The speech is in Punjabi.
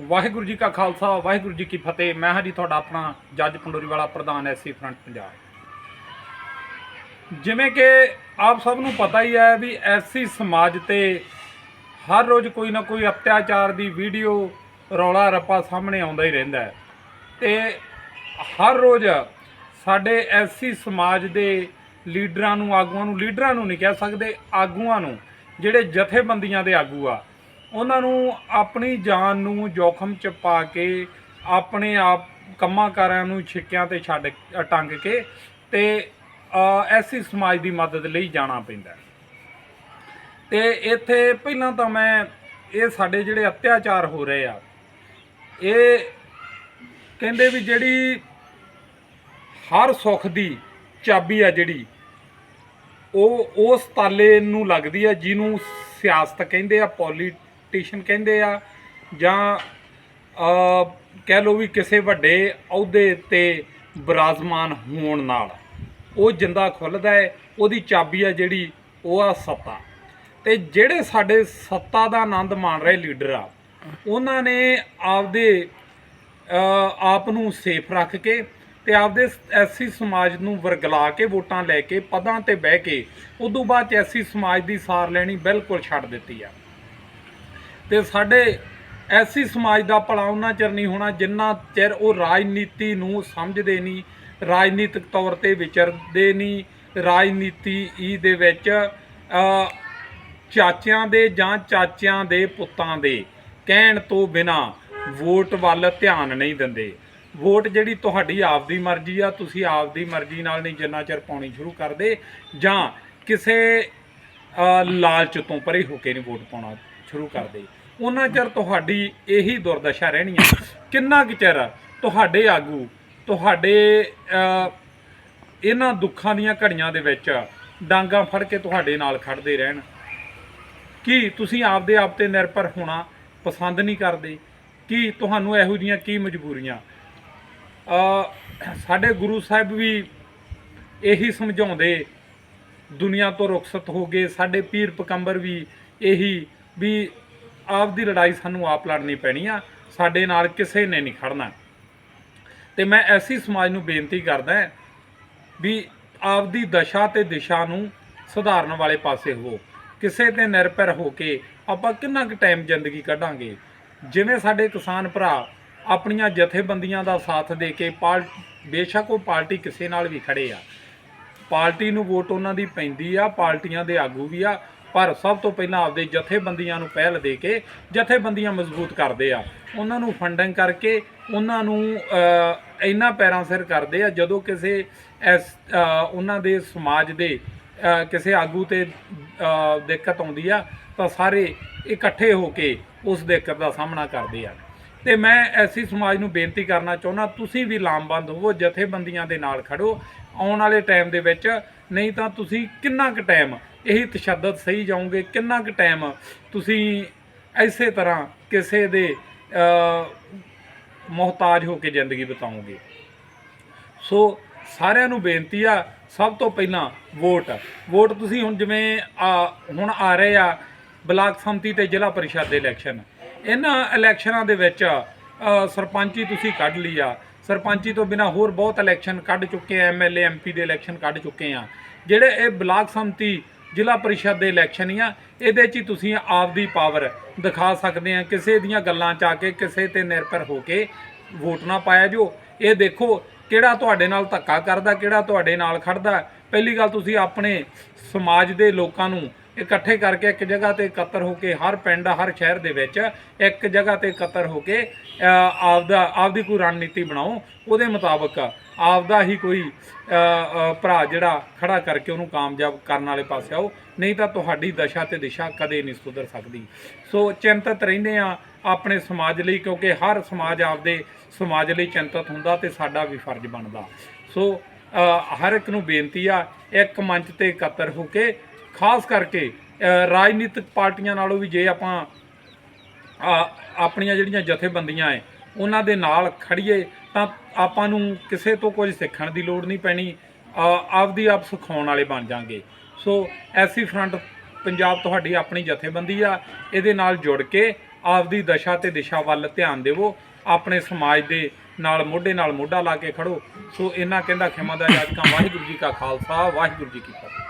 ਵਾਹਿਗੁਰੂ ਜੀ ਕਾ ਖਾਲਸਾ, ਵਾਹਿਗੁਰੂ ਜੀ ਕੀ ਫਤਿਹ। ਮੈਂ ਹਾਂ ਜੀ ਤੁਹਾਡਾ ਆਪਣਾ ਜੱਜ ਪੰਡੋਰੀ ਵਾਲਾ ਪ੍ਰਧਾਨ ਐਸਸੀ ਫਰੰਟ ਪੰਜਾਬ। ਜਿਵੇਂ ਕਿ ਆਪ ਸਭ ਨੂੰ ਪਤਾ ਹੀ ਹੈ ਵੀ ਐਸਸੀ ਸਮਾਜ ਤੇ ਹਰ ਰੋਜ਼ ਕੋਈ ਨਾ ਕੋਈ ਅਤਿਆਚਾਰ ਦੀ ਵੀਡੀਓ ਰੌਲਾ ਰੱਪਾ ਸਾਹਮਣੇ ਆਉਂਦਾ ਹੀ ਰਹਿੰਦਾ ਹੈ। ਤੇ ਹਰ ਰੋਜ਼ ਸਾਡੇ ਐਸਸੀ ਸਮਾਜ ਦੇ ਲੀਡਰਾਂ ਨੂੰ, ਆਗੂਆਂ ਨੂੰ, ਲੀਡਰਾਂ ਨੂੰ ਨਹੀਂ ਕਹਿ ਸਕਦੇ, ਆਗੂਆਂ ਨੂੰ, ਜਿਹੜੇ ਜਥੇਬੰਦੀਆਂ ਦੇ ਆਗੂ ਆ ਉਹਨਾਂ ਨੂੰ ਆਪਣੀ ਜਾਨ ਨੂੰ ਜੋਖਮ ਚ ਪਾ ਕੇ ਆਪਣੇ ਆਪ ਕੰਮਾਂ ਕਾਰਾਂ ਨੂੰ ਛਿੱਕਿਆਂ ਤੇ ਛੱਡ ਟੰਗ ਕੇ ਤੇ ਐਸੀ ਸਮਾਜ ਦੀ ਮਦਦ ਲਈ ਜਾਣਾ ਪੈਂਦਾ ਹੈ। ਤੇ ਇੱਥੇ ਪਹਿਲਾਂ ਤਾਂ ਮੈਂ ਇਹ ਸਾਡੇ ਜਿਹੜੇ ਅਤਿਆਚਾਰ ਹੋ ਰਹੇ ਆ, ਇਹ ਕਹਿੰਦੇ ਵੀ ਜਿਹੜੀ ਹਰ ਸੁੱਖ ਦੀ ਚਾਬੀ ਆ ਜਿਹੜੀ, ਉਹ ਉਸ ਤਾਲੇ ਨੂੰ ਲੱਗਦੀ ਆ ਜਿਹਨੂੰ ਸਿਆਸਤ ਕਹਿੰਦੇ ਆ, ਪੋਲੀ ਪੋਲੀਟੀਸ਼ੀਅਨ ਕਹਿੰਦੇ ਆ ਜਾਂ ਕਹਿ ਲਓ ਵੀ ਕਿਸੇ ਵੱਡੇ ਅਹੁਦੇ ਤੇ ਬਿਰਾਜਮਾਨ ਹੋਣ ਨਾਲ। ਉਹ ਜਿੰਦਾ ਖੁੱਲਦਾ ਹੈ, ਉਹਦੀ ਚਾਬੀ ਆ ਜਿਹੜੀ, ਉਹ ਆ ਸੱਤਾ। ਤੇ ਜਿਹੜੇ ਸਾਡੇ ਸੱਤਾ ਦਾ ਆਨੰਦ ਮਾਣ ਰਹੇ ਲੀਡਰ ਆ, ਉਹਨਾਂ ਨੇ ਆਪਦੇ ਆਪ ਨੂੰ ਸੇਫ ਰੱਖ ਕੇ ਤੇ ਆਪਦੇ ਐਸੀ ਸਮਾਜ ਨੂੰ ਵਰਗਲਾ ਕੇ ਵੋਟਾਂ ਲੈ ਕੇ, ਪਦਾਂ ਤੇ ਬਹਿ ਕੇ, ਉਦੋਂ ਬਾਅਦ ਐਸੀ ਸਮਾਜ ਦੀ ਸਾਰ ਲੈਣੀ ਬਿਲਕੁਲ ਛੱਡ ਦਿੱਤੀ ਆ। ਤੇ ਸਾਡੇ ਐਸੀ ਸਮਾਜ ਦਾ ਭਲਾ ਉਹਨਾਂ ਚਿਰ ਨਹੀਂ ਹੋਣਾ ਜਿੰਨਾ ਚਿਰ ਉਹ ਰਾਜਨੀਤੀ ਨੂੰ ਸਮਝਦੇ ਨਹੀਂ, ਰਾਜਨੀਤਿਕ ਤੌਰ ਤੇ ਵਿਚਰਦੇ ਨਹੀਂ, ਰਾਜਨੀਤੀ ਈ ਦੇ ਵਿੱਚ ਚਾਚਿਆਂ ਦੇ ਜਾਂ ਚਾਚਿਆਂ ਦੇ ਪੁੱਤਾਂ ਦੇ ਕਹਿਣ ਤੋਂ ਬਿਨਾ ਵੋਟ ਵੱਲ ਧਿਆਨ ਨਹੀਂ ਦਿੰਦੇ। ਵੋਟ ਜਿਹੜੀ ਤੁਹਾਡੀ ਆਪਦੀ ਮਰਜ਼ੀ ਆ, ਤੁਸੀਂ ਆਪਦੀ ਮਰਜ਼ੀ ਨਾਲ ਨਹੀਂ ਜਿੰਨਾ ਚਿਰ ਪਾਉਣੀ ਸ਼ੁਰੂ ਕਰਦੇ ਜਾਂ ਕਿਸੇ ਲਾਲਚ ਤੋਂ ਪਰੇ ਹੋ ਕੇ ਨਹੀਂ ਵੋਟ ਪਾਉਣਾ ਸ਼ੁਰੂ ਕਰਦੇ। ਉਹਨਾਂ ਚਿਰ ਤੁਹਾਡੀ ਇਹੀ ਦੁਰਦਸ਼ਾ ਰਹਿਣੀ ਹੈ ਕਿੰਨਾ ਕੁ ਚਿਰ ਤੁਹਾਡੇ ਆਗੂ, ਤੁਹਾਡੇ ਇਹਨਾਂ ਦੁੱਖਾਂ ਦੀਆਂ ਘੜੀਆਂ ਦੇ ਵਿੱਚ ਡਾਂਗਾ ਫੜ ਕੇ ਤੁਹਾਡੇ ਨਾਲ ਖੜਦੇ ਰਹਿਣ। ਕੀ ਤੁਸੀਂ ਆਪਦੇ ਆਪ ਤੇ ਨਿਰਭਰ ਹੋਣਾ ਪਸੰਦ ਨਹੀਂ ਕਰਦੇ? ਕੀ ਤੁਹਾਨੂੰ ਇਹੋ ਜੀਆਂ ਕੀ ਮਜਬੂਰੀਆਂ? ਅ ਸਾਡੇ ਗੁਰੂ ਸਾਹਿਬ ਵੀ ਇਹੀ ਸਮਝਾਉਂਦੇ, ਦੁਨੀਆ ਤੋਂ ਰੁਖਸਤ ਹੋ ਗਏ, ਸਾਡੇ ਪੀਰ ਪਕੰਬਰ ਵੀ ਇਹੀ, ਵੀ ਆਪਦੀ ਲੜਾਈ ਸਾਨੂੰ ਆਪ ਲੜਨੀ ਪੈਣੀ ਆ, ਸਾਡੇ ਨਾਲ ਕਿਸੇ ਨੇ ਨਹੀਂ ਖੜਨਾ। ਤੇ ਮੈਂ ਐਸੀ ਸਮਾਜ ਨੂੰ ਬੇਨਤੀ ਕਰਦਾ ਵੀ ਆਪਦੀ ਦਸ਼ਾ ਤੇ ਦਿਸ਼ਾ ਨੂੰ ਸੁਧਾਰਨ ਵਾਲੇ ਪਾਸੇ ਹੋ। ਕਿਸੇ ਤੇ ਨਿਰਭਰ ਹੋ ਕੇ ਆਪਾਂ ਕਿੰਨਾ ਕੁ ਟਾਈਮ ਜ਼ਿੰਦਗੀ ਕੱਢਾਂਗੇ? ਜਿਵੇਂ ਸਾਡੇ ਕਿਸਾਨ ਭਰਾ ਆਪਣੀਆਂ ਜਥੇਬੰਦੀਆਂ ਦਾ ਸਾਥ ਦੇ ਕੇ ਪਾਲ, ਬੇਸ਼ੱਕ ਉਹ ਪਾਰਟੀ ਕਿਸੇ ਨਾਲ ਵੀ ਖੜੇ ਆ। ਪਾਰਟੀ ਨੂੰ ਵੋਟ ਉਹਨਾਂ ਦੀ ਪੈਂਦੀ ਆ, ਪਾਰਟੀਆਂ ਦੇ ਆਗੂ ਵੀ ਆ ਪਰ ਸਭ ਤੋਂ ਪਹਿਲਾਂ ਆਪਦੇ ਜਥੇਬੰਦੀਆਂ ਨੂੰ ਪਹਿਲ ਦੇ ਕੇ ਜਥੇਬੰਦੀਆਂ ਮਜ਼ਬੂਤ ਕਰਦੇ ਆ। ਉਹਨਾਂ ਨੂੰ ਫੰਡਿੰਗ ਕਰਕੇ ਉਹਨਾਂ ਨੂੰ ਇੰਨਾ ਪੈਰਾਂ ਸਿਰ ਕਰਦੇ ਆ ਜਦੋਂ ਕਿਸੇ ਐਸ ਉਹਨਾਂ ਦੇ ਸਮਾਜ ਦੇ ਕਿਸੇ ਆਗੂ ਤੇ ਦਿੱਕਤ ਆਉਂਦੀ ਆ ਤਾਂ ਸਾਰੇ ਇਕੱਠੇ ਹੋ ਕੇ ਉਸ ਦਿੱਕਤ ਦਾ ਸਾਹਮਣਾ ਕਰਦੇ ਆ। ਤੇ ਮੈਂ ਐਸੀ ਸਮਾਜ ਨੂੰ ਬੇਨਤੀ ਕਰਨਾ ਚਾਹੁੰਦਾ, ਤੁਸੀਂ ਵੀ ਲਾਮਬੰਦ ਹੋਵੋ, ਜਥੇਬੰਦੀਆਂ ਦੇ ਨਾਲ ਖੜੋ। ਆਉਣ ਵਾਲੇ ਟਾਈਮ ਦੇ ਵਿੱਚ ਨਹੀਂ ਤਾਂ ਤੁਸੀਂ ਕਿੰਨਾ ਕੁ ਟਾਈਮ ਇਹੀ ਤਸ਼ੱਦਦ ਸਹੀ ਜਾਓਗੇ ਕਿੰਨਾ ਕੁ ਟਾਈਮ ਤੁਸੀਂ ਐਸੇ ਤਰ੍ਹਾਂ ਕਿਸੇ ਦੇ ਮੁਹਤਾਜ ਹੋ ਕੇ ਜ਼ਿੰਦਗੀ ਬਿਤਾਓਗੇ। ਸੋ ਸਾਰਿਆਂ ਨੂੰ ਬੇਨਤੀ ਆ ਸਭ ਤੋਂ ਪਹਿਲਾਂ ਵੋਟ। ਵੋਟ ਤੁਸੀਂ ਹੁਣ ਜਿਵੇਂ ਆ ਹੁਣ ਆ ਰਹੇ ਆ ਬਲਾਕ ਸੰਮਤੀ ਤੇ ਜ਼ਿਲ੍ਹਾ ਪਰਿਸ਼ਦ ਦੇ ਇਲੈਕਸ਼ਨ ਇਹਨਾਂ ਇਲੈਕਸ਼ਨਾਂ ਦੇ ਵਿੱਚ ਅ, ਸਰਪੰਚੀ ਤੁਸੀਂ ਕੱਢ ਲਈ ਆ। ਸਰਪੰਚੀ ਤੋਂ ਬਿਨਾ ਹੋਰ ਬਹੁਤ ਇਲੈਕਸ਼ਨ ਕੱਢ ਚੁੱਕੇ ਆ ਐਮਐਲਏ ਐਮਪੀ ਦੇ ਇਲੈਕਸ਼ਨ ਕੱਢ ਚੁੱਕੇ ਆ। ਜਿਹੜੇ ਇਹ ਬਲਾਕ ਸੰਮਤੀ ਜ਼ਿਲ੍ਹਾ ਪਰਿਸ਼ਦ ਦੇ ਇਲੈਕਸ਼ਨ ਹੀ ਆ। ਇਹਦੇ 'ਚ ਹੀ ਤੁਸੀਂ ਆਪਦੀ ਪਾਵਰ ਦਿਖਾ ਸਕਦੇ ਆ। ਕਿਸੇ ਦੀਆਂ ਗੱਲਾਂ 'ਚ ਆ ਕੇ ਕਿਸੇ ਤੇ ਨਿਰਭਰ ਹੋ ਕੇ ਵੋਟ ਨਾ ਪਾਇਆ ਜੋ ਇਹ ਦੇਖੋ ਕਿਹੜਾ ਤੁਹਾਡੇ ਨਾਲ ਧੱਕਾ ਕਰਦਾ, ਕਿਹੜਾ ਤੁਹਾਡੇ ਨਾਲ ਖੜਦਾ। ਪਹਿਲੀ ਗੱਲ ਤੁਸੀਂ ਆਪਣੇ ਸਮਾਜ ਦੇ ਲੋਕਾਂ ਨੂੰ ਇਕੱਠੇ ਕਰਕੇ ਇੱਕ ਜਗ੍ਹਾ ਤੇ ਇਕੱਤਰ ਹੋ ਕੇ ਹਰ ਪਿੰਡ, ਹਰ ਸ਼ਹਿਰ ਦੇ ਵਿੱਚ ਇੱਕ ਜਗ੍ਹਾ ਤੇ ਇਕੱਤਰ ਹੋ ਕੇ ਆਪਦਾ, ਆਪਦੀ ਕੋਈ ਰਣਨੀਤੀ ਬਣਾਓ, ਉਹਦੇ ਮੁਤਾਬਕ ਆਪਦਾ ਹੀ ਕੋਈ ਭਰਾ ਜਿਹੜਾ ਖੜਾ ਕਰਕੇ ਉਹਨੂੰ ਕਾਮਯਾਬ ਕਰਨ ਵਾਲੇ ਪਾਸੇ ਆਓ, ਨਹੀਂ ਤਾਂ ਤੁਹਾਡੀ ਦਸ਼ਾ ਤੇ ਦਿਸ਼ਾ ਕਦੇ ਨਹੀਂ ਸੁਧਰ ਸਕਦੀ। ਸੋ ਚਿੰਤਤ ਰਹਿੰਦੇ ਆ ਆਪਣੇ ਸਮਾਜ ਲਈ, ਕਿਉਂਕਿ ਹਰ ਸਮਾਜ ਆਪਦੇ ਸਮਾਜ ਲਈ ਚਿੰਤਤ ਹੁੰਦਾ ਤੇ ਸਾਡਾ ਵੀ ਫਰਜ਼ ਬਣਦਾ। ਸੋ ਹਰ ਇੱਕ ਨੂੰ ਬੇਨਤੀ ਆ, ਇੱਕ ਮੰਚ ਤੇ ਇਕੱਤਰ ਹੋ ਕੇ ਖਾਸ ਕਰਕੇ ਰਾਜਨੀਤਿਕ ਪਾਰਟੀਆਂ ਨਾਲੋਂ ਵੀ ਜੇ ਆਪਾਂ ਆਪਣੀਆਂ ਜਿਹੜੀਆਂ ਜਥੇਬੰਦੀਆਂ ਐ, ਉਹਨਾਂ ਦੇ ਨਾਲ ਖੜੀਏ, ਤਾਂ ਆਪਾਂ ਨੂੰ ਕਿਸੇ ਤੋਂ ਕੁਝ ਸਿੱਖਣ ਦੀ ਲੋੜ ਨਹੀਂ ਪੈਣੀ ਆਪਦੀ ਆਪ ਸਿਖਾਉਣ ਵਾਲੇ ਬਣ ਜਾਾਂਗੇ। ਸੋ, ਐਸੀ ਫਰੰਟ ਪੰਜਾਬ ਤੁਹਾਡੀ ਆਪਣੀ ਜਥੇਬੰਦੀ ਆ, ਇਹਦੇ ਨਾਲ ਜੁੜ ਕੇ ਆਪਦੀ ਦਸ਼ਾ ਤੇ ਦਿਸ਼ਾ ਵੱਲ ਧਿਆਨ ਦੇਵੋ, ਆਪਣੇ ਸਮਾਜ ਦੇ ਨਾਲ ਮੋਢੇ ਨਾਲ ਮੋਢਾ ਲਾ ਕੇ ਖੜੋ। ਸੋ ਇਹਨਾਂ ਕਹਿੰਦਾ ਖਿਮਾ ਦਾ ਜਾਜਕਾਂ ਵਾਹਿਗੁਰੂ ਜੀ ਕਾ ਖਾਲਸਾ, ਵਾਹਿਗੁਰੂ ਜੀ ਕੀ ਫਤਿਹ।